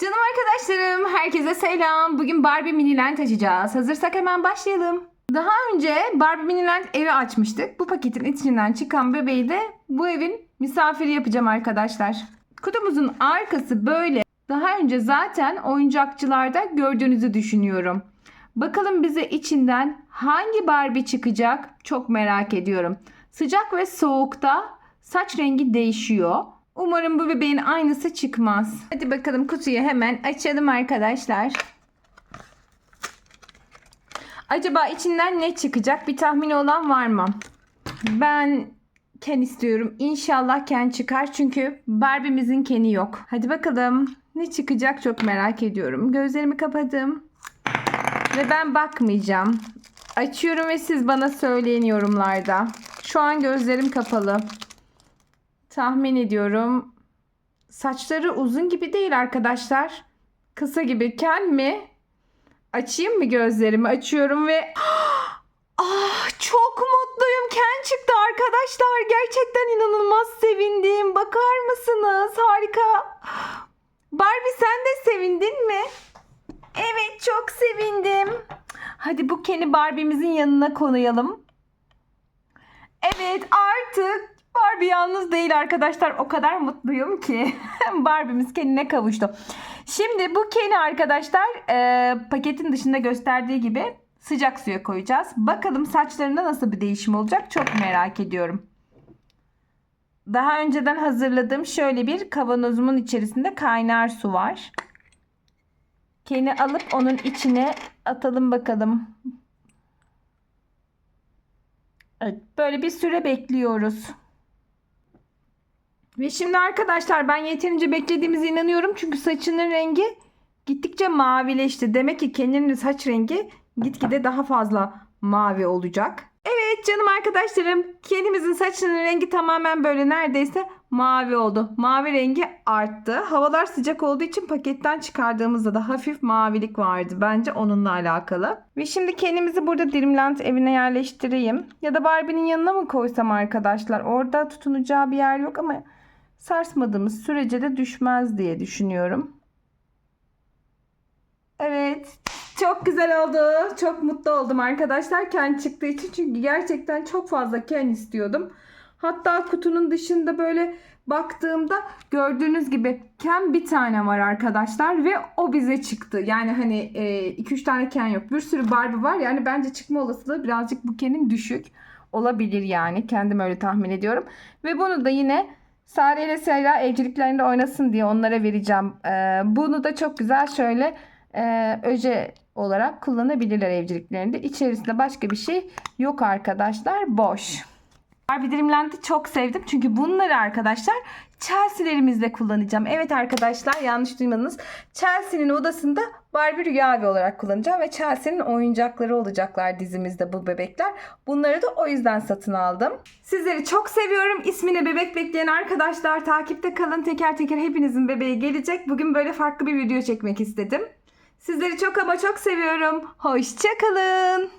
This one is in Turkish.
Canım arkadaşlarım, herkese selam. Bugün Barbie Miniland açacağız. Hazırsak hemen başlayalım. Daha önce Barbie Miniland evi açmıştık. Bu paketin içinden çıkan bebeği de bu evin misafiri yapacağım arkadaşlar. Kutumuzun arkası böyle. Daha önce zaten oyuncakçılarda gördüğünüzü düşünüyorum. Bakalım bize içinden hangi Barbie çıkacak çok merak ediyorum. Sıcak ve soğukta saç rengi değişiyor. Umarım bu bebeğin aynısı çıkmaz. Hadi bakalım kutuyu hemen açalım arkadaşlar. Acaba içinden ne çıkacak? Bir tahmini olan var mı? Ben Ken istiyorum. İnşallah Ken çıkar çünkü Barbie'mizin Ken'i yok. Hadi bakalım ne çıkacak çok merak ediyorum. Gözlerimi kapadım. Ve ben bakmayacağım. Açıyorum ve siz bana söyleyin yorumlarda. Şu an gözlerim kapalı. Tahmin ediyorum. Saçları uzun gibi değil arkadaşlar. Kısa gibi. Ken mi? Açayım mı gözlerimi? Açıyorum ve... Ah çok mutluyum. Ken çıktı arkadaşlar. Gerçekten inanılmaz sevindim. Bakar mısınız? Harika. Barbie sen de sevindin mi? Evet çok sevindim. Hadi bu Ken'i Barbie'mizin yanına koyalım. Evet artık Barbie yalnız değil arkadaşlar. O kadar mutluyum ki. Barbie'miz Ken'ine kavuştu. Şimdi bu Ken'i arkadaşlar e, paketin dışında gösterdiği gibi sıcak suya koyacağız. Bakalım saçlarında nasıl bir değişim olacak çok merak ediyorum. Daha önceden hazırladığım şöyle bir kavanozumun içerisinde kaynar su var. Ken'i alıp onun içine atalım bakalım. Evet, böyle bir süre bekliyoruz. Ve şimdi arkadaşlar ben yeterince beklediğimize inanıyorum. Çünkü saçının rengi gittikçe mavileşti. Demek ki Ken'in saç rengi gitgide daha fazla mavi olacak. Evet canım arkadaşlarım Ken'imizin saçının rengi tamamen böyle neredeyse mavi oldu. Mavi rengi arttı. Havalar sıcak olduğu için paketten çıkardığımızda da hafif mavilik vardı. Bence onunla alakalı. Ve şimdi kendimizi burada Dreamland evine yerleştireyim. Ya da Barbie'nin yanına mı koysam arkadaşlar? Orada tutunacağı bir yer yok ama sarsmadığımız sürece de düşmez diye düşünüyorum. Evet. Çok güzel oldu. Çok mutlu oldum arkadaşlar Ken çıktığı için. Çünkü gerçekten çok fazla Ken istiyordum. Hatta kutunun dışında böyle baktığımda gördüğünüz gibi Ken bir tane var arkadaşlar ve o bize çıktı. Yani hani 2-3 tane Ken yok. Bir sürü Barbie var. Yani bence çıkma olasılığı birazcık bu Ken'in düşük olabilir yani. Kendim öyle tahmin ediyorum. Ve bunu da yine Sare ile Seyra evciliklerinde oynasın diye onlara vereceğim. Ee, bunu da çok güzel şöyle e, olarak kullanabilirler evciliklerinde. İçerisinde başka bir şey yok arkadaşlar. Boş. Barbie Dreamland'i çok sevdim. Çünkü bunları arkadaşlar Chelsea'lerimizde kullanacağım. Evet arkadaşlar yanlış duymadınız. Chelsea'nin odasında Barbie Rüya Evi olarak kullanacağım. Ve Chelsea'nin oyuncakları olacaklar dizimizde bu bebekler. Bunları da o yüzden satın aldım. Sizleri çok seviyorum. İsmine bebek bekleyen arkadaşlar takipte kalın. Teker teker hepinizin bebeği gelecek. Bugün böyle farklı bir video çekmek istedim. Sizleri çok ama çok seviyorum. Hoşçakalın.